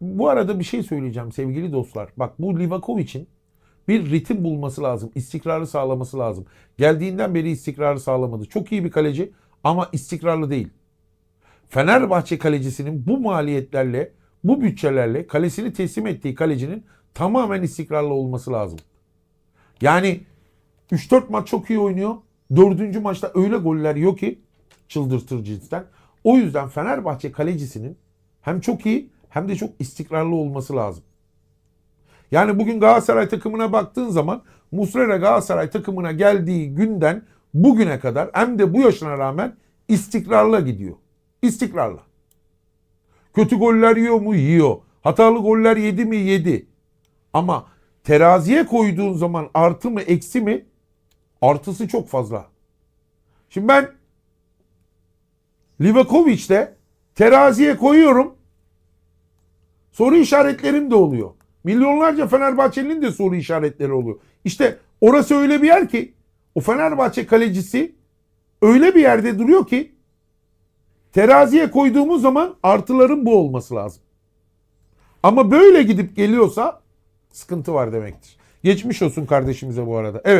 Bu arada bir şey söyleyeceğim sevgili dostlar. Bak bu Livakovic'in bir ritim bulması lazım. istikrarı sağlaması lazım. Geldiğinden beri istikrarı sağlamadı. Çok iyi bir kaleci ama istikrarlı değil. Fenerbahçe kalecisinin bu maliyetlerle, bu bütçelerle kalesini teslim ettiği kalecinin tamamen istikrarlı olması lazım. Yani 3-4 maç çok iyi oynuyor. Dördüncü maçta öyle goller yok ki çıldırtır cinsten. O yüzden Fenerbahçe kalecisinin hem çok iyi hem de çok istikrarlı olması lazım. Yani bugün Galatasaray takımına baktığın zaman Muslera Galatasaray takımına geldiği günden bugüne kadar hem de bu yaşına rağmen istikrarla gidiyor. İstikrarla. Kötü goller yiyor mu? Yiyor. Hatalı goller yedi mi? Yedi. Ama teraziye koyduğun zaman artı mı eksi mi? Artısı çok fazla. Şimdi ben Livakovic'te teraziye koyuyorum. Soru işaretlerim de oluyor. Milyonlarca Fenerbahçelinin de soru işaretleri oluyor. İşte orası öyle bir yer ki o Fenerbahçe kalecisi öyle bir yerde duruyor ki teraziye koyduğumuz zaman artıların bu olması lazım. Ama böyle gidip geliyorsa sıkıntı var demektir. Geçmiş olsun kardeşimize bu arada. Evet.